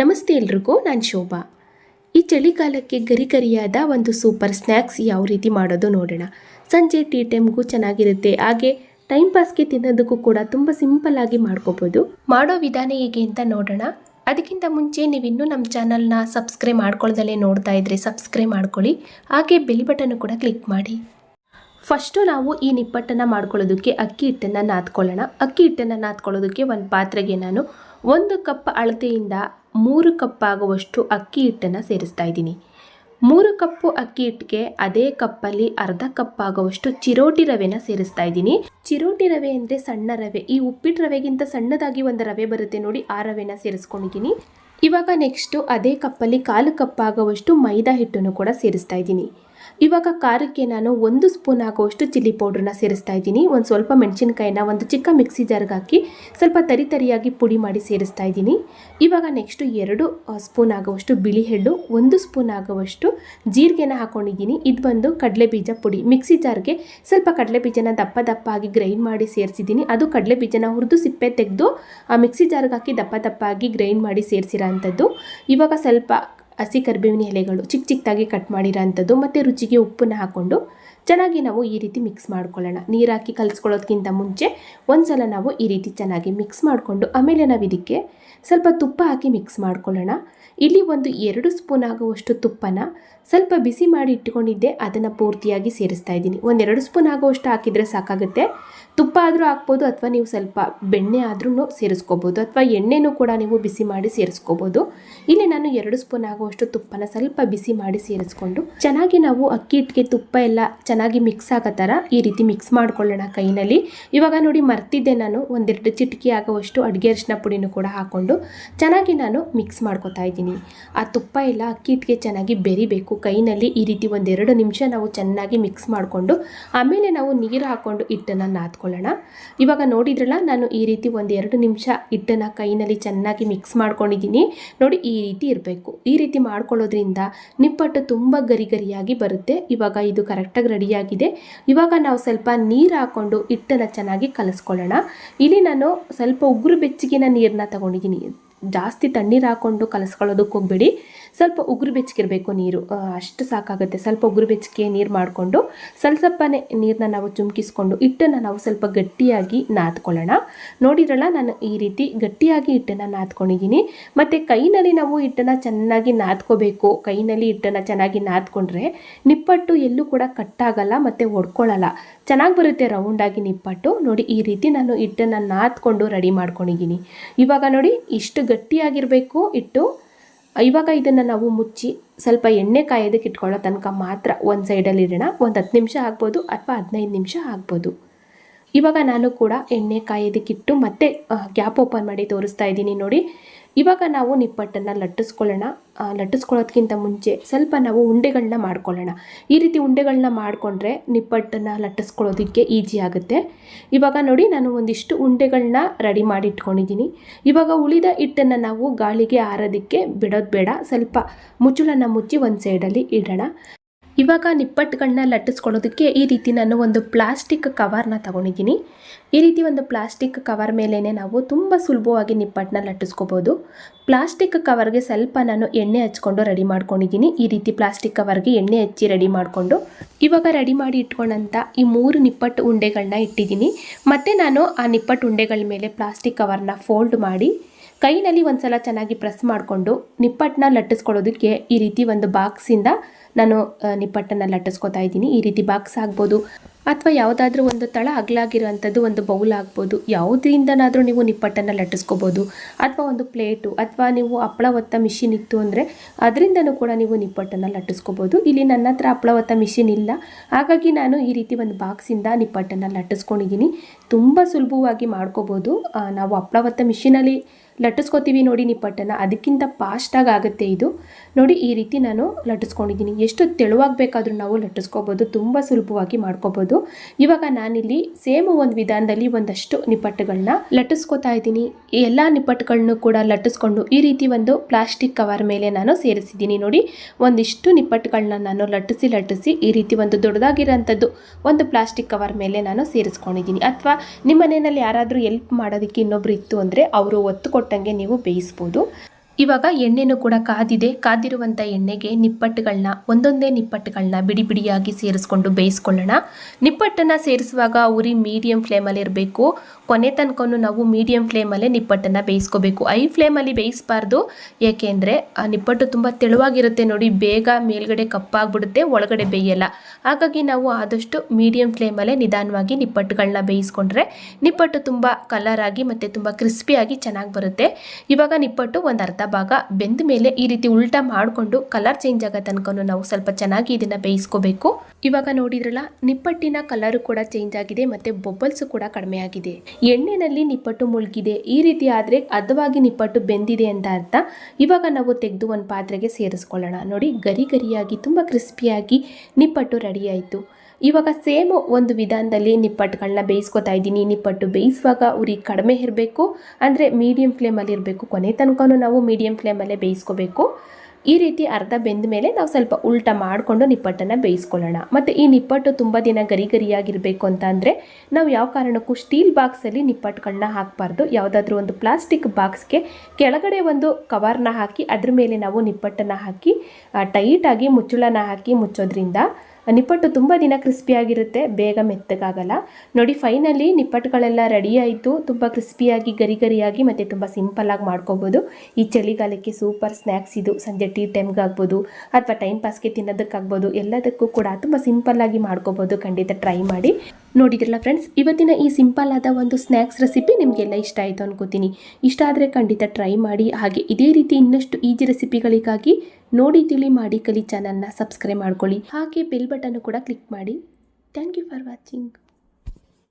ನಮಸ್ತೆ ಎಲ್ರಿಗೂ, ನಾನು ಶೋಭಾ. ಈ ಚಳಿಗಾಲಕ್ಕೆ ಗರಿ ಗರಿಯಾದ ಒಂದು ಸೂಪರ್ ಸ್ನ್ಯಾಕ್ಸ್ ಯಾವ ರೀತಿ ಮಾಡೋದು ನೋಡೋಣ. ಸಂಜೆ ಟೀ ಟೈಮ್ಗೂ ಚೆನ್ನಾಗಿರುತ್ತೆ, ಹಾಗೆ ಟೈಮ್ ಪಾಸ್ಗೆ ತಿನ್ನೋದಕ್ಕೂ ಕೂಡ ತುಂಬ ಸಿಂಪಲ್ ಆಗಿ ಮಾಡ್ಕೋಬೋದು. ಮಾಡೋ ವಿಧಾನ ಹೇಗೆ ಅಂತ ನೋಡೋಣ. ಅದಕ್ಕಿಂತ ಮುಂಚೆ ನೀವಿನ್ನೂ ನಮ್ಮ ಚಾನಲ್ನ ಸಬ್ಸ್ಕ್ರೈಬ್ ಮಾಡ್ಕೊಳ್ದಲ್ಲೇ ನೋಡ್ತಾ ಇದ್ರೆ ಸಬ್ಸ್ಕ್ರೈಬ್ ಮಾಡ್ಕೊಳ್ಳಿ, ಹಾಗೆ ಬೆಲ್ ಬಟನ್ ಕೂಡ ಕ್ಲಿಕ್ ಮಾಡಿ. ಫಸ್ಟು ನಾವು ಈ ನಿಪ್ಪಟ್ಟನ್ನು ಮಾಡ್ಕೊಳ್ಳೋದಕ್ಕೆ ಅಕ್ಕಿ ಹಿಟ್ಟನ್ನು ನಾದ್ಕೊಳ್ಳೋಣ. ಅಕ್ಕಿ ಹಿಟ್ಟನ್ನು ನಾದ್ಕೊಳ್ಳೋದಕ್ಕೆ ಒಂದು ಪಾತ್ರೆಗೆ ನಾನು ಒಂದು ಕಪ್ ಅಳತೆಯಿಂದ ಮೂರು ಕಪ್ ಆಗುವಷ್ಟು ಅಕ್ಕಿ ಹಿಟ್ಟನ್ನು ಸೇರಿಸ್ತಾ ಇದ್ದೀನಿ. ಮೂರು ಕಪ್ಪು ಅಕ್ಕಿ ಹಿಟ್ಟಿಗೆ ಅದೇ ಕಪ್ಪಲ್ಲಿ ಅರ್ಧ ಕಪ್ ಆಗುವಷ್ಟು ಚಿರೋಟಿ ರವೆನ ಸೇರಿಸ್ತಾ ಇದ್ದೀನಿ. ಚಿರೋಟಿ ರವೆ ಅಂದರೆ ಸಣ್ಣ ರವೆ. ಈ ಉಪ್ಪಿಟ್ಟು ರವೆಗಿಂತ ಸಣ್ಣದಾಗಿ ಒಂದು ರವೆ ಬರುತ್ತೆ ನೋಡಿ, ಆ ರವೆನ ಸೇರಿಸ್ಕೊಂಡಿದ್ದೀನಿ. ಇವಾಗ ನೆಕ್ಸ್ಟು ಅದೇ ಕಪ್ಪಲ್ಲಿ ಕಾಲು ಕಪ್ ಆಗುವಷ್ಟು ಮೈದಾ ಹಿಟ್ಟನ್ನು ಕೂಡ ಸೇರಿಸ್ತಾ ಇದ್ದೀನಿ. ಇವಾಗ ಖಾರಕ್ಕೆ ನಾನು ಒಂದು ಸ್ಪೂನ್ ಆಗುವಷ್ಟು ಚಿಲ್ಲಿ ಪೌಡ್ರನ್ನ ಸೇರಿಸ್ತಾ ಇದ್ದೀನಿ. ಒಂದು ಸ್ವಲ್ಪ ಮೆಣಸಿನ್ಕಾಯಿನ ಒಂದು ಚಿಕ್ಕ ಮಿಕ್ಸಿ ಜಾರ್ಗೆ ಹಾಕಿ ಸ್ವಲ್ಪ ತರಿ ತರಿಯಾಗಿ ಪುಡಿ ಮಾಡಿ ಸೇರಿಸ್ತಾ ಇದ್ದೀನಿ. ಇವಾಗ ನೆಕ್ಸ್ಟು ಎರಡು ಸ್ಪೂನ್ ಆಗುವಷ್ಟು ಬಿಳಿ ಎಳ್ಳು ಒಂದು ಸ್ಪೂನ್ ಆಗುವಷ್ಟು ಜೀರಿಗೆನ ಹಾಕೊಂಡಿದ್ದೀನಿ. ಇದು ಬಂದು ಕಡಲೆ ಬೀಜ ಪುಡಿ. ಮಿಕ್ಸಿ ಜಾರ್ಗೆ ಸ್ವಲ್ಪ ಕಡಲೆ ಬೀಜನ ದಪ್ಪ ದಪ್ಪ ಆಗಿ ಗ್ರೈಂಡ್ ಮಾಡಿ ಸೇರಿಸಿದ್ದೀನಿ. ಅದು ಕಡಲೆ ಬೀಜನ ಹುರಿದು ಸಿಪ್ಪೆ ತೆಗೆದು, ಆ ಮಿಕ್ಸಿ ಜಾರ್ಗೆ ಹಾಕಿ ದಪ್ಪ ದಪ್ಪ ಆಗಿ ಗ್ರೈಂಡ್ ಮಾಡಿ ಸೇರಿಸಿರೋ ಅಂಥದ್ದು. ಇವಾಗ ಸ್ವಲ್ಪ ಹಸಿ ಕರಿಬೇವಿನ ಎಲೆಗಳು ಚಿಕ್ಕ ಚಿಕ್ಕದಾಗಿ ಕಟ್ ಮಾಡಿರೋಂಥದ್ದು ಮತ್ತು ರುಚಿಗೆ ಉಪ್ಪನ್ನ ಹಾಕ್ಕೊಂಡು ಚೆನ್ನಾಗಿ ನಾವು ಈ ರೀತಿ ಮಿಕ್ಸ್ ಮಾಡ್ಕೊಳ್ಳೋಣ. ನೀರು ಹಾಕಿ ಕಲಿಸ್ಕೊಳ್ಳೋದಕ್ಕಿಂತ ಮುಂಚೆ ಒಂದ್ಸಲ ನಾವು ಈ ರೀತಿ ಚೆನ್ನಾಗಿ ಮಿಕ್ಸ್ ಮಾಡಿಕೊಂಡು ಆಮೇಲೆ ನಾವು ಇದಕ್ಕೆ ಸ್ವಲ್ಪ ತುಪ್ಪ ಹಾಕಿ ಮಿಕ್ಸ್ ಮಾಡ್ಕೊಳ್ಳೋಣ. ಇಲ್ಲಿ ಒಂದು ಎರಡು ಸ್ಪೂನ್ ಆಗುವಷ್ಟು ತುಪ್ಪನ ಸ್ವಲ್ಪ ಬಿಸಿ ಮಾಡಿ ಇಟ್ಕೊಂಡಿದ್ದೆ, ಅದನ್ನು ಪೂರ್ತಿಯಾಗಿ ಸೇರಿಸ್ತಾ ಇದ್ದೀನಿ. ಒಂದೆರಡು ಸ್ಪೂನ್ ಆಗುವಷ್ಟು ಹಾಕಿದರೆ ಸಾಕಾಗುತ್ತೆ. ತುಪ್ಪ ಆದರೂ ಹಾಕ್ಬೋದು ಅಥವಾ ನೀವು ಸ್ವಲ್ಪ ಬೆಣ್ಣೆ ಆದ್ರೂ ಸೇರಿಸ್ಕೋಬೋದು ಅಥವಾ ಎಣ್ಣೆನೂ ಕೂಡ ನೀವು ಬಿಸಿ ಮಾಡಿ ಸೇರಿಸ್ಕೋಬೋದು. ಇಲ್ಲಿ ನಾನು ಎರಡು ಸ್ಪೂನ್ ಆಗುವಷ್ಟು ತುಪ್ಪನ ಸ್ವಲ್ಪ ಬಿಸಿ ಮಾಡಿ ಸೇರಿಸ್ಕೊಂಡು ಚೆನ್ನಾಗಿ ನಾವು ಅಕ್ಕಿ ಹಿಟ್ಟಿಗೆ ತುಪ್ಪ ಎಲ್ಲ ಚೆನ್ನಾಗಿ ಮಿಕ್ಸ್ ಆಗೋ ಥರ ಈ ರೀತಿ ಮಿಕ್ಸ್ ಮಾಡ್ಕೊಳ್ಳೋಣ ಕೈನಲ್ಲಿ. ಇವಾಗ ನೋಡಿ ಮರ್ತಿದ್ದೆ ನಾನು ಒಂದೆರಡು ಚಿಟಿಕೆ ಆಗುವಷ್ಟು ಅಡುಗೆ ಅರಿಶಿನ ಪುಡಿನೂ ಕೂಡ ಹಾಕ್ಕೊಂಡು ಚೆನ್ನಾಗಿ ನಾನು ಮಿಕ್ಸ್ ಮಾಡ್ಕೊತಾ ಇದ್ದೀನಿ. ಆ ತುಪ್ಪ ಎಲ್ಲ ಅಕ್ಕಿ ಹಿಟ್ಟಿಗೆ ಚೆನ್ನಾಗಿ ಬೆರಿಬೇಕು ಕೈನಲ್ಲಿ ಈ ರೀತಿ ಒಂದೆರಡು ನಿಮಿಷ ನಾವು ಚೆನ್ನಾಗಿ ಮಿಕ್ಸ್ ಮಾಡಿಕೊಂಡು ಆಮೇಲೆ ನಾವು ನೀರು ಹಾಕ್ಕೊಂಡು ಹಿಟ್ಟನ್ನು ನಾದ್ಕೊಳ್ಳೋಣ ಇವಾಗ ನೋಡಿದ್ರಲ್ಲ, ನಾನು ಈ ರೀತಿ ಒಂದು ಎರಡು ನಿಮಿಷ ಹಿಟ್ಟನ್ನು ಕೈನಲ್ಲಿ ಚೆನ್ನಾಗಿ ಮಿಕ್ಸ್ ಮಾಡ್ಕೊಂಡಿದ್ದೀನಿ. ನೋಡಿ, ಈ ರೀತಿ ಇರಬೇಕು. ಈ ರೀತಿ ಮಾಡ್ಕೊಳ್ಳೋದ್ರಿಂದ ನಿಪ್ಪಟ್ಟು ತುಂಬ ಗರಿ ಗರಿಯಾಗಿ ಬರುತ್ತೆ. ಇವಾಗ ಇದು ಕರೆಕ್ಟಾಗಿ ರೆಡಿಯಾಗಿದೆ. ಇವಾಗ ನಾವು ಸ್ವಲ್ಪ ನೀರು ಹಾಕ್ಕೊಂಡು ಹಿಟ್ಟನ್ನು ಚೆನ್ನಾಗಿ ಕಲಿಸ್ಕೊಳ್ಳೋಣ. ಇಲ್ಲಿ ನಾನು ಸ್ವಲ್ಪ ಉಗುರು ಬೆಚ್ಚಗಿನ ನೀರನ್ನ ತಗೊಂಡಿದ್ದೀನಿ. ಜಾಸ್ತಿ ತಣ್ಣೀರು ಹಾಕ್ಕೊಂಡು ಕಲಿಸ್ಕೊಳ್ಳೋದಕ್ಕೆ ಹೋಗಬೇಡಿ. ಸ್ವಲ್ಪ ಉಗುರು ಬೆಚ್ಚಗಿರಬೇಕು ನೀರು. ಅಷ್ಟು ಸಾಕಾಗುತ್ತೆ. ಸ್ವಲ್ಪ ಉಗುರು ಬೆಚ್ಚಗೆ ನೀರು ಮಾಡಿಕೊಂಡು ಸ್ವಲ್ಪ ಸ್ವಲ್ಪನೇ ನೀರನ್ನ ನಾವು ಚುಮ್ಕಿಸ್ಕೊಂಡು ಹಿಟ್ಟನ್ನು ನಾವು ಸ್ವಲ್ಪ ಗಟ್ಟಿಯಾಗಿ ನಾದ್ಕೊಳ್ಳೋಣ. ನೋಡಿದ್ರಲ್ಲ, ನಾನು ಈ ರೀತಿ ಗಟ್ಟಿಯಾಗಿ ಹಿಟ್ಟನ್ನು ನಾದ್ಕೊಂಡಿದ್ದೀನಿ. ಮತ್ತು ಕೈನಲ್ಲಿ ನಾವು ಹಿಟ್ಟನ್ನು ಚೆನ್ನಾಗಿ ನಾದ್ಕೋಬೇಕು. ಕೈನಲ್ಲಿ ಹಿಟ್ಟನ್ನು ಚೆನ್ನಾಗಿ ನಾದ್ಕೊಂಡ್ರೆ ನಿಪ್ಪಟ್ಟು ಎಲ್ಲೂ ಕೂಡ ಕಟ್ಟಾಗಲ್ಲ ಮತ್ತು ಒಡ್ಕೊಳ್ಳಲ್ಲ ಚೆನ್ನಾಗಿ ಬರುತ್ತೆ ರೌಂಡಾಗಿ ನಿಪ್ಪಟ್ಟು. ನೋಡಿ, ಈ ರೀತಿ ನಾನು ಹಿಟ್ಟನ್ನು ನಾದ್ಕೊಂಡು ರೆಡಿ ಮಾಡ್ಕೊಂಡಿದ್ದೀನಿ. ಇವಾಗ ನೋಡಿ, ಇಷ್ಟು ಗಟ್ಟಿಯಾಗಿರಬೇಕು ಹಿಟ್ಟು. ಇವಾಗ ಇದನ್ನು ನಾವು ಮುಚ್ಚಿ ಸ್ವಲ್ಪ ಎಣ್ಣೆ ಕಾಯೋದಕ್ಕೆ ಇಟ್ಕೊಳ್ಳೋ ತನಕ ಮಾತ್ರ ಒಂದು ಸೈಡಲ್ಲಿ ಇಡೋಣ. ಒಂದು ಹತ್ತು ನಿಮಿಷ ಆಗ್ಬೋದು ಅಥವಾ ಹದಿನೈದು ನಿಮಿಷ ಆಗ್ಬೋದು. ಇವಾಗ ನಾನು ಕೂಡ ಎಣ್ಣೆ ಕಾಯೋದಕ್ಕಿಟ್ಟು ಮತ್ತೆ ಗ್ಯಾಪ್ ಓಪನ್ ಮಾಡಿ ತೋರಿಸ್ತಾ ಇದ್ದೀನಿ ನೋಡಿ. ಇವಾಗ ನಾವು ನಿಪ್ಪಟ್ಟನ್ನು ಲಟ್ಟಿಸ್ಕೊಳ್ಳೋಣ. ಲಟ್ಟಿಸ್ಕೊಳ್ಳೋದಕ್ಕಿಂತ ಮುಂಚೆ ಸ್ವಲ್ಪ ನಾವು ಉಂಡೆಗಳನ್ನ ಮಾಡ್ಕೊಳ್ಳೋಣ. ಈ ರೀತಿ ಉಂಡೆಗಳನ್ನ ಮಾಡಿಕೊಂಡ್ರೆ ನಿಪ್ಪಟ್ಟನ್ನು ಲಟ್ಟಿಸ್ಕೊಳ್ಳೋದಕ್ಕೆ ಈಜಿ ಆಗುತ್ತೆ. ಇವಾಗ ನೋಡಿ, ನಾನು ಒಂದಿಷ್ಟು ಉಂಡೆಗಳನ್ನ ರೆಡಿ ಮಾಡಿ ಇಟ್ಕೊಂಡಿದ್ದೀನಿ ಇವಾಗ ಉಳಿದ ಹಿಟ್ಟನ್ನು ನಾವು ಗಾಳಿಗೆ ಆರೋದಕ್ಕೆ ಬಿಡೋದು ಬೇಡ. ಸ್ವಲ್ಪ ಮುಚ್ಚಳನ್ನು ಮುಚ್ಚಿ ಒಂದು ಸೈಡಲ್ಲಿ ಇಡೋಣ. ಇವಾಗ ನಿಪ್ಪಟ್ಟುಗಳನ್ನ ಲಟ್ಟಿಸ್ಕೊಳ್ಳೋದಕ್ಕೆ ಈ ರೀತಿ ನಾನು ಒಂದು ಪ್ಲಾಸ್ಟಿಕ್ ಕವರ್ನ ತಗೊಂಡಿದ್ದೀನಿ. ಈ ರೀತಿ ಒಂದು ಪ್ಲಾಸ್ಟಿಕ್ ಕವರ್ ಮೇಲೇ ನಾವು ತುಂಬ ಸುಲಭವಾಗಿ ನಿಪ್ಪಟ್ಟನ್ನ ಲಟ್ಟಿಸ್ಕೋಬೋದು. ಪ್ಲಾಸ್ಟಿಕ್ ಕವರ್ಗೆ ಸ್ವಲ್ಪ ನಾನು ಎಣ್ಣೆ ಹಚ್ಕೊಂಡು ರೆಡಿ ಮಾಡ್ಕೊಂಡಿದ್ದೀನಿ. ಈ ರೀತಿ ಪ್ಲಾಸ್ಟಿಕ್ ಕವರ್ಗೆ ಎಣ್ಣೆ ಹಚ್ಚಿ ರೆಡಿ ಮಾಡಿಕೊಂಡು. ಇವಾಗ ರೆಡಿ ಮಾಡಿ ಇಟ್ಕೊಂಡಂಥ ಈ ಮೂರು ನಿಪ್ಪಟ್ಟು ಉಂಡೆಗಳನ್ನ ಇಟ್ಟಿದ್ದೀನಿ. ಮತ್ತು ನಾನು ಆ ನಿಪ್ಪಟ್ಟು ಉಂಡೆಗಳ ಮೇಲೆ ಪ್ಲಾಸ್ಟಿಕ್ ಕವರ್ನ ಫೋಲ್ಡ್ ಮಾಡಿ ಕೈನಲ್ಲಿ ಒಂದ್ಸಲ ಚೆನ್ನಾಗಿ ಪ್ರೆಸ್ ಮಾಡಿಕೊಂಡು ನಿಪ್ಪಟ್ಟನ್ನ ಲಟ್ಟಿಸ್ಕೊಳ್ಳೋದಕ್ಕೆ ಈ ರೀತಿ ಒಂದು ಬಾಕ್ಸಿಂದ ನಾನು ನಿಪ್ಪಟ್ಟನ್ನು ಲಟ್ಟಿಸ್ಕೊತಾ ಇದ್ದೀನಿ. ಈ ರೀತಿ ಬಾಕ್ಸ್ ಆಗ್ಬೋದು. ಅಥವಾ ಯಾವುದಾದ್ರೂ ಒಂದು ತಳ ಅಗಲಾಗಿರೋವಂಥದ್ದು ಒಂದು ಬೌಲ್ ಆಗ್ಬೋದು. ಯಾವುದರಿಂದನಾದರೂ ನೀವು ನಿಪ್ಪಟ್ಟನ್ನು ಲಟ್ಟಿಸ್ಕೋಬೋದು. ಅಥವಾ ಒಂದು ಪ್ಲೇಟು, ಅಥವಾ ನೀವು ಹಪ್ಪಳ ಒತ್ತ ಮಿಷಿನ್ ಇತ್ತು ಅಂದರೆ ಅದರಿಂದನೂ ಕೂಡ ನೀವು ನಿಪ್ಪಟ್ಟನ್ನು ಲಟ್ಟಿಸ್ಕೋಬೋದು. ಇಲ್ಲಿ ನನ್ನ ಹತ್ರ ಹಪ್ಪಳ ಒತ್ತ ಮಿಷಿನ್ ಇಲ್ಲ. ಹಾಗಾಗಿ ನಾನು ಈ ರೀತಿ ಒಂದು ಬಾಕ್ಸಿಂದ ನಿಪ್ಪಟ್ಟನ್ನು ಲಟ್ಟಿಸ್ಕೊಂಡಿದ್ದೀನಿ. ತುಂಬ ಸುಲಭವಾಗಿ ಮಾಡ್ಕೋಬೋದು. ನಾವು ಹಪ್ಪಳ ಒತ್ತ ಮಿಷಿನಲ್ಲಿ ಲಟ್ಟಿಸ್ಕೊತೀವಿ ನೋಡಿ ನಿಪ್ಪಟ್ಟನ್ನು ಅದಕ್ಕಿಂತ ಫಾಸ್ಟಾಗಿ ಆಗುತ್ತೆ ಇದು. ನೋಡಿ ಈ ರೀತಿ ನಾನು ಲಟ್ಟಿಸ್ಕೊಂಡಿದ್ದೀನಿ. ಎಷ್ಟು ತೆಳುವಾಗಿ ಬೇಕಾದರೂ ನಾವು ಲಟ್ಟಿಸ್ಕೋಬೋದು, ತುಂಬ ಸುಲಭವಾಗಿ ಮಾಡ್ಕೋಬೋದು. ಇವಾಗ ನಾನಿಲ್ಲಿ ಸೇಮ್ ಒಂದು ವಿಧಾನದಲ್ಲಿ ಒಂದಷ್ಟು ನಿಪ್ಪಟ್ಟುಗಳನ್ನ ಲಟ್ಟಿಸ್ಕೊತಾ ಇದ್ದೀನಿ. ಎಲ್ಲ ನಿಪ್ಪಟ್ಟುಗಳನ್ನು ಕೂಡ ಲಟ್ಟಿಸ್ಕೊಂಡು ಈ ರೀತಿ ಒಂದು ಪ್ಲಾಸ್ಟಿಕ್ ಕವರ್ ಮೇಲೆ ನಾನು ಸೇರಿಸಿದ್ದೀನಿ ನೋಡಿ. ಒಂದಿಷ್ಟು ನಿಪ್ಪಟ್ಟುಗಳನ್ನ ನಾನು ಲಟ್ಟಿಸಿ ಲಟ್ಟಿಸಿ ಈ ರೀತಿ ಒಂದು ದೊಡ್ಡದಾಗಿರೋಂಥದ್ದು ಒಂದು ಪ್ಲಾಸ್ಟಿಕ್ ಕವರ್ ಮೇಲೆ ನಾನು ಸೇರಿಸ್ಕೊಂಡಿದ್ದೀನಿ. ಅಥವಾ ನಿಮ್ಮ ಮನೆಯಲ್ಲಿ ಯಾರಾದರೂ ಎಲ್ಪ್ ಮಾಡೋದಕ್ಕೆ ಇನ್ನೊಬ್ರು ಇತ್ತು ಅಂದರೆ ಅವರು ಒತ್ತು ಕೊಟ್ಟಂಗೆ ನೀವು ಬೇಯಿಸ್ಬೋದು. ಇವಾಗ ಎಣ್ಣೆನೂ ಕೂಡ ಕಾದಿದೆ. ಕಾದಿರುವಂಥ ಎಣ್ಣೆಗೆ ನಿಪ್ಪಟ್ಟುಗಳನ್ನ ಒಂದೊಂದೇ ನಿಪ್ಪಟ್ಟುಗಳನ್ನ ಬಿಡಿ ಬಿಡಿಯಾಗಿ ಸೇರಿಸ್ಕೊಂಡು ಬೇಯಿಸ್ಕೊಳ್ಳೋಣ. ನಿಪ್ಪಟ್ಟನ್ನು ಸೇರಿಸುವಾಗ ಉರಿ ಮೀಡಿಯಂ ಫ್ಲೇಮಲ್ಲಿ ಇರಬೇಕು. ಕೊನೆ ತನಕನೂ ನಾವು ಮೀಡಿಯಂ ಫ್ಲೇಮಲ್ಲೇ ನಿಪ್ಪಟ್ಟನ್ನು ಬೇಯಿಸ್ಕೋಬೇಕು. ಐ ಫ್ಲೇಮಲ್ಲಿ ಬೇಯಿಸಬಾರ್ದು. ಏಕೆಂದರೆ ಆ ನಿಪ್ಪಟ್ಟು ತುಂಬ ತೆಳುವಾಗಿರುತ್ತೆ ನೋಡಿ, ಬೇಗ ಮೇಲ್ಗಡೆ ಕಪ್ಪಾಗ್ಬಿಡುತ್ತೆ, ಒಳಗಡೆ ಬೇಯಲ್ಲ. ಹಾಗಾಗಿ ನಾವು ಆದಷ್ಟು ಮೀಡಿಯಂ ಫ್ಲೇಮಲ್ಲೇ ನಿಧಾನವಾಗಿ ನಿಪ್ಪಟ್ಟುಗಳನ್ನ ಬೇಯಿಸ್ಕೊಂಡ್ರೆ ನಿಪ್ಪಟ್ಟು ತುಂಬ ಕಲರಾಗಿ ಮತ್ತು ತುಂಬ ಕ್ರಿಸ್ಪಿಯಾಗಿ ಚೆನ್ನಾಗಿ ಬರುತ್ತೆ. ಇವಾಗ ನಿಪ್ಪಟ್ಟು ಒಂದು ಅರ್ಧ ಭಾಗ ಬೆಂದ ಮೇಲೆ ಈ ರೀತಿ ಉಲ್ಟಾ ಮಾಡಿಕೊಂಡು ಕಲರ್ ಚೇಂಜ್ ಆಗೋ ತನಕ ನಾವು ಸ್ವಲ್ಪ ಚೆನ್ನಾಗಿ ಇದನ್ನ ಬೇಯಿಸ್ಕೋಬೇಕು. ಇವಾಗ ನೋಡಿದ್ರಲ್ಲ, ನಿಪ್ಪಟ್ಟಿನ ಕಲರು ಕೂಡ ಚೇಂಜ್ ಆಗಿದೆ ಮತ್ತೆ ಬೊಬ್ಬಲ್ಸು ಕೂಡ ಕಡಿಮೆ ಆಗಿದೆ. ಎಣ್ಣೆನಲ್ಲಿ ನಿಪ್ಪಟ್ಟು ಮುಳುಗಿದೆ. ಈ ರೀತಿ ಆದರೆ ಅದವಾಗಿ ನಿಪ್ಪಟ್ಟು ಬೆಂದಿದೆ ಅಂತ ಅರ್ಥ. ಇವಾಗ ನಾವು ತೆಗೆದು ಒಂದು ಪಾತ್ರೆಗೆ ಸೇರಿಸ್ಕೊಳ್ಳೋಣ. ನೋಡಿ, ಗರಿ ಗರಿಯಾಗಿ, ತುಂಬ ಕ್ರಿಸ್ಪಿಯಾಗಿ ನಿಪ್ಪಟ್ಟು ರೆಡಿ ಆಯಿತು. ಇವಾಗ ಸೇಮ್ ಒಂದು ವಿಧಾನದಲ್ಲಿ ನಿಪ್ಪಟ್ಟುಗಳನ್ನ ಬೇಯಿಸ್ಕೊತಾ ಇದ್ದೀನಿ. ನಿಪ್ಪಟ್ಟು ಬೇಯಿಸುವಾಗ ಉರಿ ಕಡಿಮೆ ಇರಬೇಕು. ಅಂದರೆ ಮೀಡಿಯಂ ಫ್ಲೇಮಲ್ಲಿ ಇರಬೇಕು. ಕೊನೆ ತನಕನೂ ನಾವು ಮೀಡಿಯಂ ಫ್ಲೇಮಲ್ಲೇ ಬೇಯಿಸ್ಕೋಬೇಕು. ಈ ರೀತಿ ಅರ್ಧ ಬೆಂದ ಮೇಲೆ ನಾವು ಸ್ವಲ್ಪ ಉಲ್ಟ ಮಾಡಿಕೊಂಡು ನಿಪ್ಪಟ್ಟನ್ನು ಬೇಯಿಸ್ಕೊಳ್ಳೋಣ. ಮತ್ತು ಈ ನಿಪ್ಪಟ್ಟು ತುಂಬ ದಿನ ಗರಿ ಗರಿಯಾಗಿರಬೇಕು ಅಂತ ಅಂದರೆ ನಾವು ಯಾವ ಕಾರಣಕ್ಕೂ ಸ್ಟೀಲ್ ಬಾಕ್ಸಲ್ಲಿ ನಿಪ್ಪಟ್ಟುಗಳನ್ನ ಹಾಕಬಾರ್ದು. ಯಾವುದಾದ್ರೂ ಒಂದು ಪ್ಲಾಸ್ಟಿಕ್ ಬಾಕ್ಸ್ಗೆ ಕೆಳಗಡೆ ಒಂದು ಕವರ್ನ ಹಾಕಿ, ಅದ್ರ ಮೇಲೆ ನಾವು ನಿಪ್ಪಟ್ಟನ್ನು ಹಾಕಿ ಟೈಟಾಗಿ ಮುಚ್ಚಳನ ಹಾಕಿ ಮುಚ್ಚೋದ್ರಿಂದ ನಿಪ್ಪಟ್ಟು ತುಂಬ ದಿನ ಕ್ರಿಸ್ಪಿಯಾಗಿರುತ್ತೆ ಬೇಗ ಮೆತ್ತಗಾಗಲ್ಲ. ನೋಡಿ ಫೈನಲಿ ನಿಪ್ಪಟ್ಟುಗಳೆಲ್ಲ ರೆಡಿ ಆಯಿತು. ತುಂಬ ಕ್ರಿಸ್ಪಿಯಾಗಿ ಗರಿ ಗರಿಯಾಗಿ, ಮತ್ತು ತುಂಬ ಸಿಂಪಲ್ಲಾಗಿ ಮಾಡ್ಕೋಬೋದು. ಈ ಚಳಿಗಾಲಕ್ಕೆ ಸೂಪರ್ ಸ್ನ್ಯಾಕ್ಸ್ ಇದು. ಸಂಜೆ ಟೀ ಟೈಮ್ಗೆ ಆಗ್ಬೋದು, ಅಥವಾ ಟೈಮ್ ಪಾಸ್ಗೆ ತಿನ್ನೋದಕ್ಕಾಗ್ಬೋದು, ಎಲ್ಲದಕ್ಕೂ ಕೂಡ ತುಂಬ ಸಿಂಪಲ್ಲಾಗಿ ಮಾಡ್ಕೋಬೋದು. ಖಂಡಿತ ಟ್ರೈ ಮಾಡಿ. ನೋಡಿದ್ರಲ್ಲ ಫ್ರೆಂಡ್ಸ್ ಇವತ್ತಿನ ಈ ಸಿಂಪಲ್ ಆದ ಒಂದು ಸ್ನ್ಯಾಕ್ಸ್ ರೆಸಿಪಿ ನಿಮಗೆಲ್ಲ ಇಷ್ಟ ಆಯಿತು ಅನ್ಕೋತೀನಿ. ಇಷ್ಟ ಆದರೆ ಖಂಡಿತ ಟ್ರೈ ಮಾಡಿ, ಹಾಗೆ ಇದೇ ರೀತಿ ಇನ್ನಷ್ಟು ಈಜಿ ರೆಸಿಪಿಗಳಿಗಾಗಿ ನೋಡಿ ತಿಳಿ ಮಾಡಿ ಕಲಿ ಚಾನಲ್ನ ಸಬ್ಸ್ಕ್ರೈಬ್ ಮಾಡ್ಕೊಳ್ಳಿ. ಹಾಗೆ ಬೆಲ್ ಬಟನ್ ಕೂಡ ಕ್ಲಿಕ್ ಮಾಡಿ. Thank you for watching